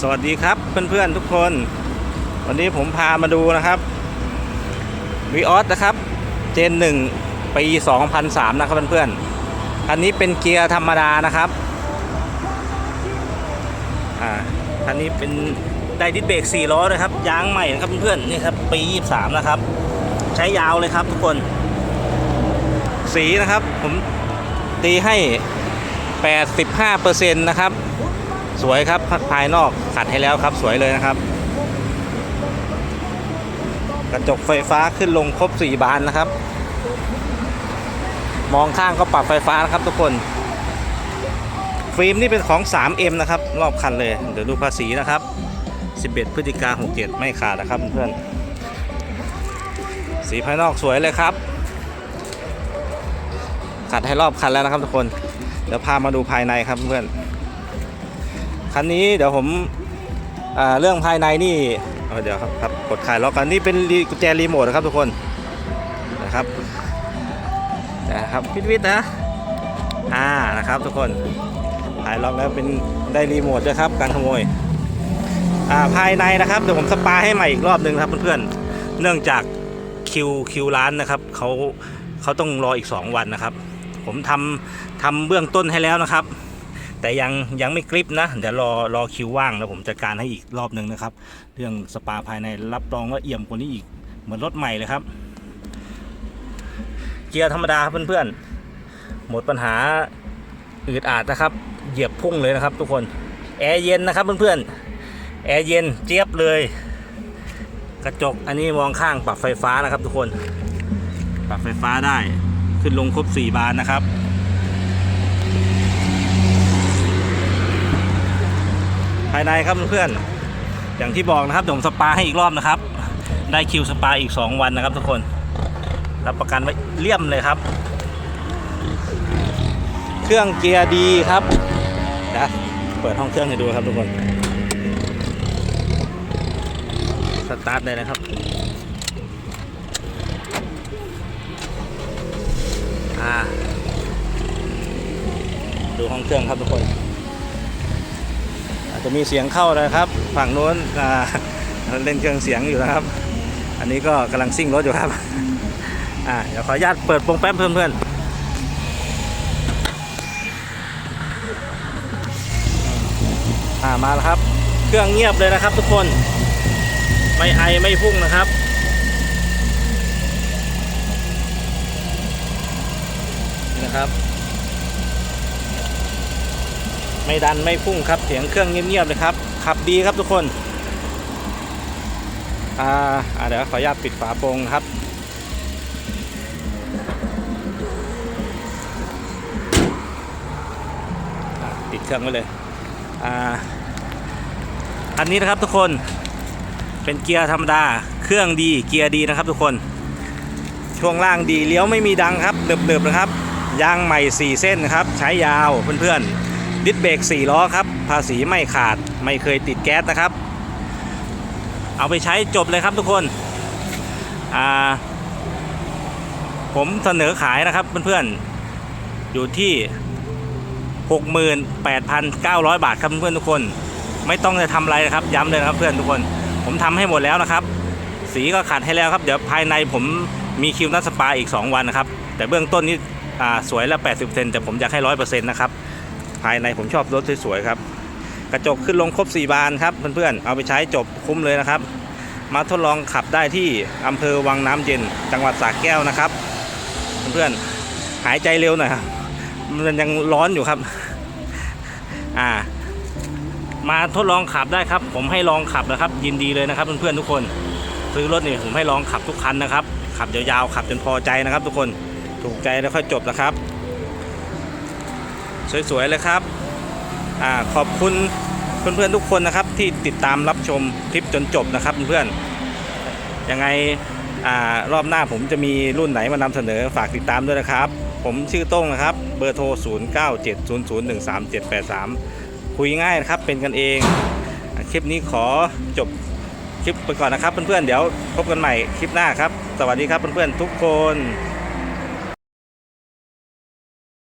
สวัสดีครับเพื่อนๆทุกคน วันนี้ผมพามาดูนะครับวีออสนะครับ เจนหนึ่งปี 2003 นะครับเพื่อนๆอันนี้เป็นเกียร์ธรรมดานะครับอ่าอันนี้เป็นไดดิสเบรก4ล้อนะครับยางใหม่นะครับเพื่อนๆนี่ครับปี 23 นะครับ ใช้ยาวเลยครับทุกคน สีนะครับผมตีให้ 85%นะครับ สวยครับภายนอกขัดให้แล้วครับ สวยเลยนะครับ กระจกไฟฟ้าขึ้นลงครบ 4 บานนะครับ มองข้างก็ปรับไฟฟ้านะครับทุกคนฟิล์มนี่เป็นของ 3M นะครับ รอบคันเลย เดี๋ยวดูภาษีนะครับ 11 พฤศจิกา67 ไม่ขาดนะครับเพื่อนสีภายนอกสวยเลยครับ ขัดให้รอบคันแล้วนะครับทุกคน เดี๋ยวพามาดูภายในครับเพื่อน คันนี้เดี๋ยวผมเรื่องภายในนี่เเดี๋ยวครับครับกดขายล็อกกันนี่เป็นกุญแจรีโมทนะครับทุกคนนะครับนะครับพิทวิทนะอ่านะครับทุกคนขายล็อกแล้วเป็นได้รีโมทด้วยครับการขโมยอ่าภายในนะครับเดี๋ยวผมสปาให้ใหม่อีกรอบหนึ่งครับเพื่อนๆเนื่องจากคิวคิวร้านนะครับเขาเขาต้องรออีก 2 วันนะครับ ผมทำทำเบื้องต้นให้แล้วนะครับ แต่ยังยังไม่กริปนะ เดี๋ยวรอรอคิวว่างแล้วผมจัดการให้อีกรอบหนึ่งนะครับ เรื่องสปาภายในรับรองว่าเอี่ยมกว่านี้อีกเหมือนรถใหม่เลยครับ เกียร์ธรรมดาครับเพื่อนๆ หมดปัญหาอืดอาดนะครับ เหยียบพุ่งเลยนะครับ ทุกคนแอร์เย็นนะครับเพื่อนๆแอร์เย็นเจี๊ยบเลย กระจกอันนี้มองข้างปรับไฟฟ้านะครับ ทุกคน ปรับไฟฟ้าได้ขึ้นลงครบ 4 บานนะครับ ภายในครับเพื่อนๆอย่างที่บอกนะครับผมสปาให้อีกรอบนะครับ ได้คิวสปาอีก 2 วันนะครับทุกคน รับประกันไว้เลี่ยมเลยครับ เครื่องเกียร์ดีครับนะเปิดห้องเครื่องให้ดูครับทุกคน สตาร์ทเลยนะครับดูห้องเครื่องครับทุกคน จะมีเสียงเข้านะครับ ฝั่งโน้นเล่นเครื่องเสียงอยู่นะครับ อันนี้ก็กำลังซิ่งรถอยู่ครับอ่าเดี๋ยวขออนุญาตเปิดโปรงแป๊บเพื่อนๆอ่ามาแล้วครับ เครื่องเงียบเลยนะครับทุกคนไม่ไอไม่พุ่งนะครับนี่นะครับ ไม่ดันไม่พุ่งครับเสียงเครื่องเงียบๆเลยครับ ขับดีครับทุกคนอ่าเดี๋ยวขออนุญาตปิดฝาโปรงครับติดเครื่องไว้เลยอ่าอันนี้นะครับทุกคนเป็นเกียร์ธรรมดาเครื่องดีเกียร์ดีนะครับทุกคน ช่วงล่างดีเลี้ยวไม่มีดังครับเดือบๆนะครับยางใหม่ 4 เส้นนะครับ ใช้ยาวเพื่อนๆ ดิสเบรก4ล้อครับ ภาษีไม่ขาดไม่เคยติดแก๊สนะครับ เอาไปใช้จบเลยครับทุกคนอ่าผมเสนอขายนะครับเพื่อนๆ อยู่ที่ 68,900 บาทครับเพื่อนๆทุกคน ไม่ต้องจะทำอะไรนะครับ ย้ำเลยนะครับเพื่อนทุกคน ผมทำให้หมดแล้วนะครับ สีก็ขัดให้แล้วครับ เดี๋ยวภายในผมมีคิวนัดสปาอีก 2 วันนะครับ แต่เบื้องต้นนี้สวยแล้ว80%แต่ผมอยากให้ 100%นะครับ ภายในผมชอบรถสวยๆครับ กระจกขึ้นลงครบ 4 บานครับเพื่อนๆ เอาไปใช้จบคุ้มเลยนะครับ มาทดลองขับได้ที่อำเภอวังน้ำเย็น จังหวัดสระแก้วนะครับ เพื่อนๆ หายใจเร็วหน่อยครับ มันยังร้อนอยู่ครับ อ่า มาทดลองขับได้ครับ ผมให้ลองขับนะครับ ยินดีเลยนะครับ เพื่อนๆทุกคนซื้อรถนี่ผมให้ลองขับทุกคันนะครับขับยาวๆขับจนพอใจนะครับ ทุกคนถูกใจแล้วค่อยจบนะครับ สวยๆเลยครับอขอบคุณเพื่อนๆทุกคนนะครับที่ติดตามรับชมคลิปจนจบนะครับเพื่อนๆยังไงอรอบหน้าผมจะมีรุ่นไหนมานำเสนอฝากติดตามด้วยนะครับ ผมชื่อโต้งนะครับ เบอร์โทร 0970013783 คุยง่ายนะครับเป็นกันเองอคลิปนี้ขอจบคลิปไปก่อนนะครับเพื่อนๆเดี๋ยวพบกันใหม่คลิปหน้าครับ สวัสดีครับเพื่อนๆทุกคน